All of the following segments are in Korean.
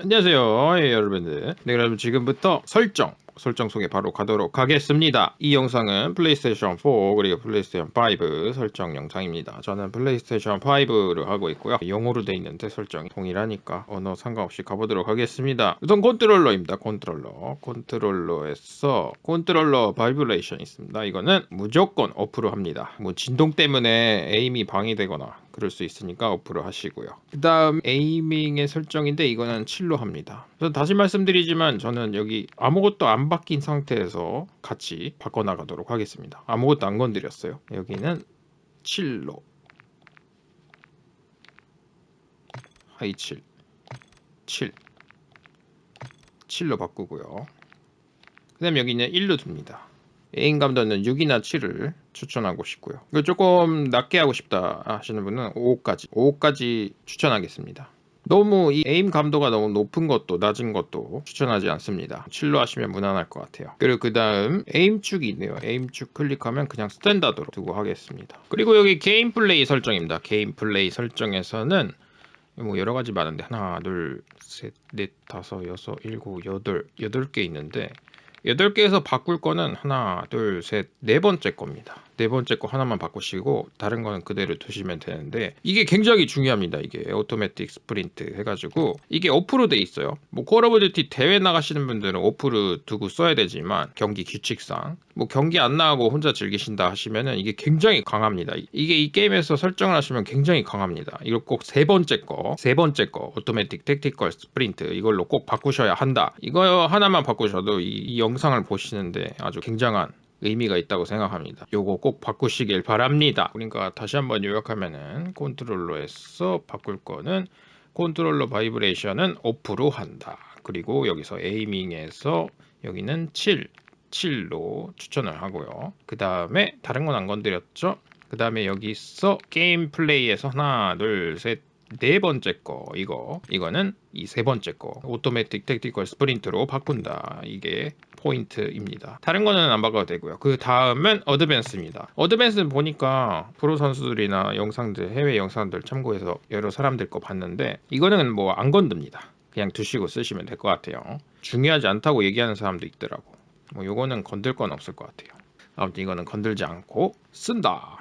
안녕하세요 예, 여러분들. 네 그럼 지금부터 설정 설정 속에 바로 가도록 하겠습니다. 이 영상은 플레이스테이션 4 그리고 플레이스테이션 5 설정 영상입니다. 저는 플레이스테이션 5를 하고 있고요. 영어로 돼 있는데 설정이 동일하니까 언어 상관없이 가보도록 하겠습니다. 우선 컨트롤러입니다 컨트롤러. 컨트롤러에서 컨트롤러 바이브레이션 있습니다. 이거는 무조건 어프로 합니다. 뭐 진동 때문에 에임이 방해되거나 그럴 수 있으니까 어프로 하시고요. 그 다음 에이밍의 설정인데 이거는 7로 합니다. 그래서 다시 말씀드리지만 저는 여기 아무것도 안 바뀐 상태에서 같이 바꿔나가도록 하겠습니다. 아무것도 안 건드렸어요. 여기는 7로 하이 7 7 7로 바꾸고요. 그 다음 여기는 1로 둡니다. 에임 감도는 6이나 7을 추천하고 싶고요. 조금 낮게 하고 싶다 하시는 분은 5까지 5까지 추천하겠습니다. 너무 이 에임 감도가 너무 높은 것도 낮은 것도 추천하지 않습니다. 7로 하시면 무난할 것 같아요. 그리고 그 다음 에임축이 있네요. 에임축 클릭하면 그냥 스탠다드로 두고 하겠습니다. 그리고 여기 게임 플레이 설정입니다. 게임 플레이 설정에서는 뭐 여러 가지 많은데 하나, 둘, 셋, 넷, 다섯, 여섯, 일곱, 여덟, 여덟 개 있는데 8개에서 바꿀 거는 하나, 둘, 셋, 네 번째 겁니다. 네 번째 거 하나만 바꾸시고 다른 거는 그대로 두시면 되는데 이게 굉장히 중요합니다. 이게 오토매틱 스프린트 해가지고 이게 오프로 돼 있어요. 뭐 콜 오브 듀티 대회 나가시는 분들은 오프로 두고 써야 되지만 경기 규칙상 뭐 경기 안 나가고 혼자 즐기신다 하시면은 이게 굉장히 강합니다. 이게 이 게임에서 설정을 하시면 굉장히 강합니다. 이거 꼭세 번째 거, 세 번째 거 오토매틱 택티컬 스프린트 이걸로 꼭 바꾸셔야 한다. 이거 하나만 바꾸셔도 이, 이 영상을 보시는데 아주 굉장한 의미가 있다고 생각합니다. 요거 꼭 바꾸시길 바랍니다. 그러니까 다시 한번 요약하면은 컨트롤러에서 바꿀 거는 컨트롤러 바이브레이션은 오프로 한다. 그리고 여기서 에이밍에서 여기는 7, 7로 추천을 하고요. 그 다음에 다른 건 안 건드렸죠? 그 다음에 여기서 게임 플레이에서 하나, 둘, 셋, 네 번째 거 이거 이거는 이 세 번째 거 오토매틱 택티컬 스프린트로 바꾼다 이게 포인트입니다. 다른 거는 안 바꿔도 되고요. 그 다음은 어드밴스입니다. 어드밴스는 보니까 프로 선수들이나 영상들 해외 영상들 참고해서 여러 사람들 거 봤는데 이거는 뭐 안 건듭니다. 그냥 두시고 쓰시면 될 것 같아요. 중요하지 않다고 얘기하는 사람도 있더라고. 뭐 요거는 건들 건 없을 것 같아요. 아무튼 이거는 건들지 않고 쓴다.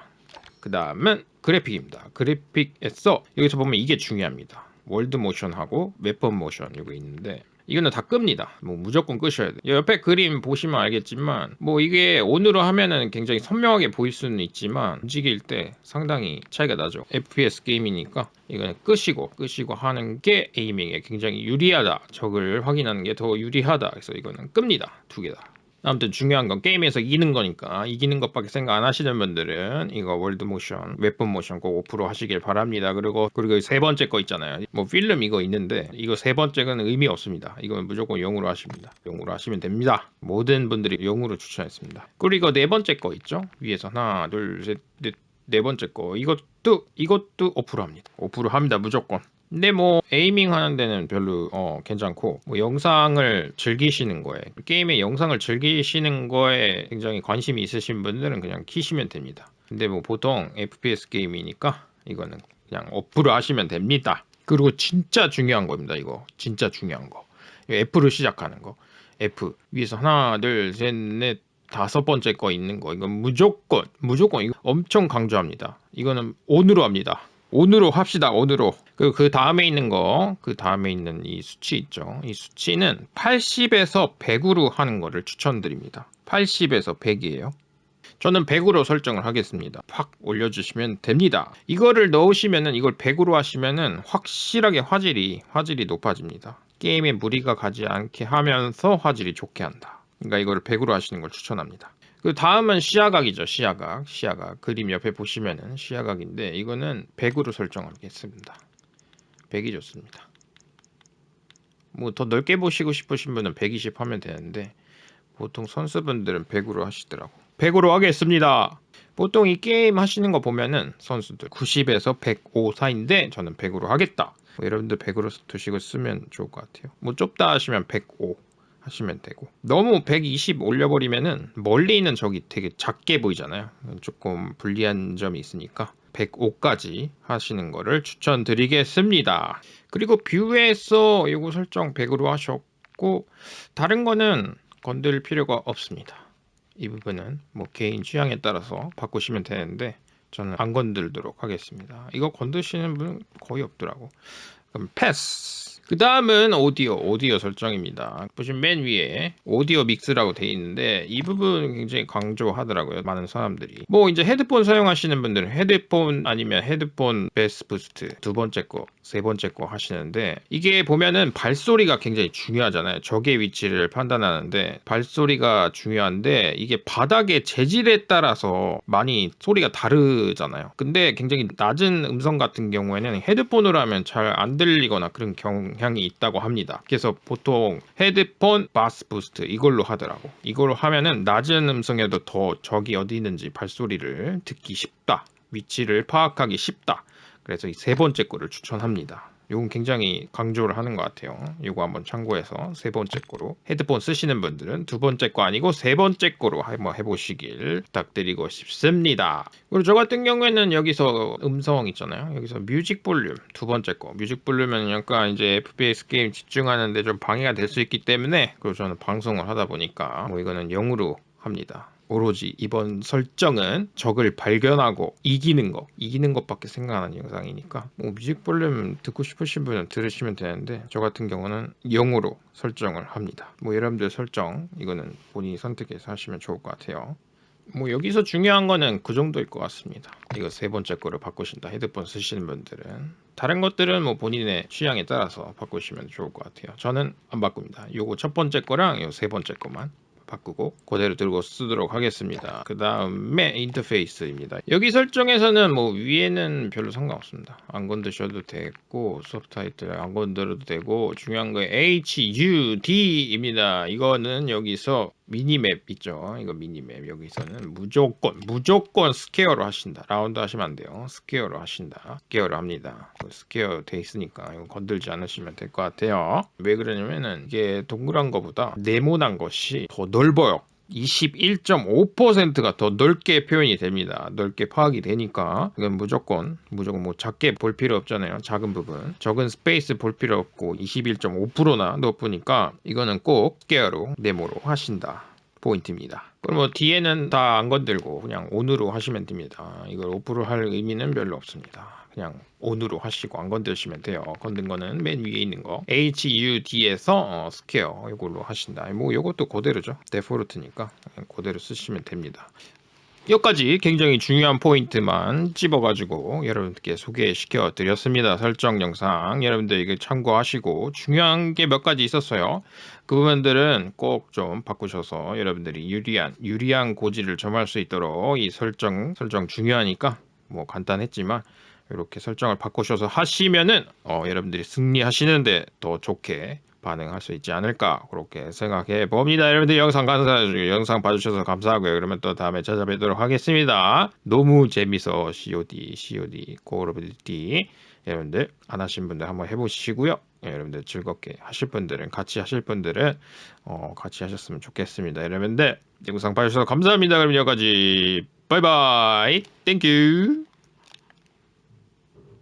그 다음은 그래픽입니다. 그래픽에서 여기서 보면 이게 중요합니다. 월드 모션하고 웨폰 모션 이거 있는데 이거는 다 끕니다. 뭐 무조건 끄셔야 돼요. 옆에 그림 보시면 알겠지만 뭐 이게 온으로 하면은 굉장히 선명하게 보일 수는 있지만 움직일 때 상당히 차이가 나죠. FPS 게임이니까 이거는 끄시고 끄시고 하는 게 에이밍에 굉장히 유리하다. 적을 확인하는 게 더 유리하다. 그래서 이거는 끕니다. 두 개 다. 아무튼 중요한 건 게임에서 이기는 거니까 이기는 것밖에 생각 안 하시는 분들은 이거 월드 모션, 웹폰 모션 꼭 오프로 하시길 바랍니다. 그리고 그리고 세 번째 거 있잖아요. 뭐 필름 이거 있는데 이거 세 번째는 의미 없습니다. 이건 무조건 용으로 하십니다. 용으로 하시면 됩니다. 모든 분들이 용으로 추천했습니다. 그리고 네 번째 거 있죠? 위에서 하나, 둘, 셋, 넷, 네 번째 거 이것도 이것도 오프로 합니다. 오프로 합니다. 무조건. 근데 뭐 에이밍 하는 데는 별로 어 괜찮고 뭐 영상을 즐기시는 거에 게임의 영상을 즐기시는 거에 굉장히 관심이 있으신 분들은 그냥 키시면 됩니다. 근데 뭐 보통 FPS 게임이니까 이거는 그냥 오프로 하시면 됩니다. 그리고 진짜 중요한 겁니다. 이거 진짜 중요한 거. F로 시작하는 거. F 위에서 하나 둘 셋 넷 다섯 번째 거 있는 거 이건 무조건 무조건 이거 엄청 강조합니다. 이거는 온으로 합니다. 온으로 합시다. 온으로. 그, 그 다음에 있는 거, 그 다음에 있는 이 수치 있죠. 이 수치는 80에서 100으로 하는 거를 추천드립니다. 80에서 100이에요. 저는 100으로 설정을 하겠습니다. 확 올려주시면 됩니다. 이거를 넣으시면은 이걸 100으로 하시면은 확실하게 화질이 화질이 높아집니다. 게임에 무리가 가지 않게 하면서 화질이 좋게 한다. 그러니까 이거를 100으로 하시는 걸 추천합니다. 그 다음은 시야각이죠. 시야각. 시야각. 그림 옆에 보시면은 시야각인데 이거는 100으로 설정하겠습니다. 100이 좋습니다. 뭐 더 넓게 보시고 싶으신 분은 120 하면 되는데 보통 선수분들은 100으로 하시더라고. 100으로 하겠습니다. 보통 이 게임 하시는 거 보면은 선수들 90에서 105 사이인데 저는 100으로 하겠다. 뭐 여러분들 100으로 두시고 쓰면 좋을 것 같아요. 뭐 좁다 하시면 105 하시면 되고 너무 120 올려버리면은 멀리 있는 적이 되게 작게 보이잖아요. 조금 불리한 점이 있으니까 105까지 하시는 거를 추천드리겠습니다. 그리고 뷰에서 이거 설정 100으로 하셨고 다른 거는 건드릴 필요가 없습니다. 이 부분은 뭐 개인 취향에 따라서 바꾸시면 되는데 저는 안 건들도록 하겠습니다. 이거 건드시는 분 거의 없더라고. 그럼 패스. 그 다음은 오디오, 오디오 설정입니다. 보시면 맨 위에 오디오 믹스라고 돼 있는데 이 부분 굉장히 강조하더라고요. 많은 사람들이. 뭐 이제 헤드폰 사용하시는 분들은 헤드폰 아니면 헤드폰 베스 부스트 두 번째 거, 세 번째 거 하시는데 이게 보면은 발소리가 굉장히 중요하잖아요. 적의 위치를 판단하는데 발소리가 중요한데 이게 바닥의 재질에 따라서 많이 소리가 다르잖아요. 근데 굉장히 낮은 음성 같은 경우에는 헤드폰으로 하면 잘 안 들리거나 그런 경 향이 있다고 합니다. 그래서 보통 헤드폰 바스 부스트 이걸로 하더라고. 이걸로 하면은 낮은 음성에도 더 적이 어디 있는지 발소리를 듣기 쉽다. 위치를 파악하기 쉽다. 그래서 이 세 번째 거를 추천합니다. 이건 굉장히 강조를 하는 것 같아요. 이거 한번 참고해서 세 번째 거로 헤드폰 쓰시는 분들은 두 번째 거 아니고 세 번째 거로 한번 해보시길 부탁드리고 싶습니다. 그리고 저 같은 경우에는 여기서 음성 있잖아요. 여기서 뮤직 볼륨 두 번째 거 뮤직 볼륨은 약간 이제 FPS 게임 집중하는데 좀 방해가 될 수 있기 때문에 그리고 저는 방송을 하다 보니까 뭐 이거는 0으로 합니다. 오로지 이번 설정은 적을 발견하고 이기는 거, 이기는 것밖에 생각나는 영상이니까 뭐 뮤직 볼륨 듣고 싶으신 분은 들으시면 되는데 저 같은 경우는 0으로 설정을 합니다. 뭐 여러분들 설정 이거는 본인이 선택해서 하시면 좋을 것 같아요. 뭐 여기서 중요한 거는 그 정도일 것 같습니다. 이거 세 번째 거를 바꾸신다. 헤드폰 쓰시는 분들은 다른 것들은 뭐 본인의 취향에 따라서 바꾸시면 좋을 것 같아요. 저는 안 바꿉니다. 요거 첫 번째 거랑 요 세 번째 거만 바꾸고 그대로 들고 쓰도록 하겠습니다. 그 다음에 인터페이스입니다. 여기 설정에서는 뭐 위에는 별로 상관없습니다. 안 건드셔도 되고 서브타이틀 안 건드려도 되고 중요한 거 HUD입니다. 이거는 여기서 미니맵 있죠. 이거 미니맵 여기서는 무조건 무조건 스퀘어로 하신다. 라운드 하시면 안 돼요. 스퀘어로 하신다. 스퀘어로 합니다. 그 스퀘어 돼 있으니까 이거 건들지 않으시면 될 것 같아요. 왜 그러냐면은 이게 동그란 거보다 네모난 것이 더 넓어요. 21.5%가 더 넓게 표현이 됩니다. 넓게 파악이 되니까 이건 무조건 무조건 뭐 작게 볼 필요 없잖아요. 작은 부분 적은 스페이스 볼 필요 없고 21.5%나 높으니까 이거는 꼭 스퀘어로 네모로 하신다. 포인트입니다. 그럼 뭐 뒤에는 다 안 건들고 그냥 온으로 하시면 됩니다. 이걸 오프로 할 의미는 별로 없습니다. 그냥 온으로 하시고 안 건드시면 돼요. 건든 거는 맨 위에 있는 거 HUD에서 어, 스퀘어 이걸로 하신다. 뭐 이것도 그대로죠. 데포르트니까 그냥 그대로 쓰시면 됩니다. 여기까지 굉장히 중요한 포인트만 찝어가지고 여러분께 소개시켜 드렸습니다. 설정 영상 여러분들 이거 참고하시고 중요한 게 몇 가지 있었어요. 그 부분들은 꼭 좀 바꾸셔서 여러분들이 유리한 유리한 고지를 점할 수 있도록 이 설정 설정 중요하니까 뭐 간단했지만 이렇게 설정을 바꾸셔서 하시면은 어, 여러분들이 승리하시는데 더 좋게 반응할 수 있지 않을까 그렇게 생각해 봅니다. 여러분들 영상 감사 영상 봐주셔서 감사하고요. 그러면 또 다음에 찾아뵙도록 하겠습니다. 너무 재밌어 COD COD Duty 여러분들 안 하신 분들 한번 해보시고요. 예, 여러분들 즐겁게 하실 분들은 같이 하실 분들은 어, 같이 하셨으면 좋겠습니다. 여러분들 영상 봐주셔서 감사합니다. 그럼 여기까지 바이바이 땡큐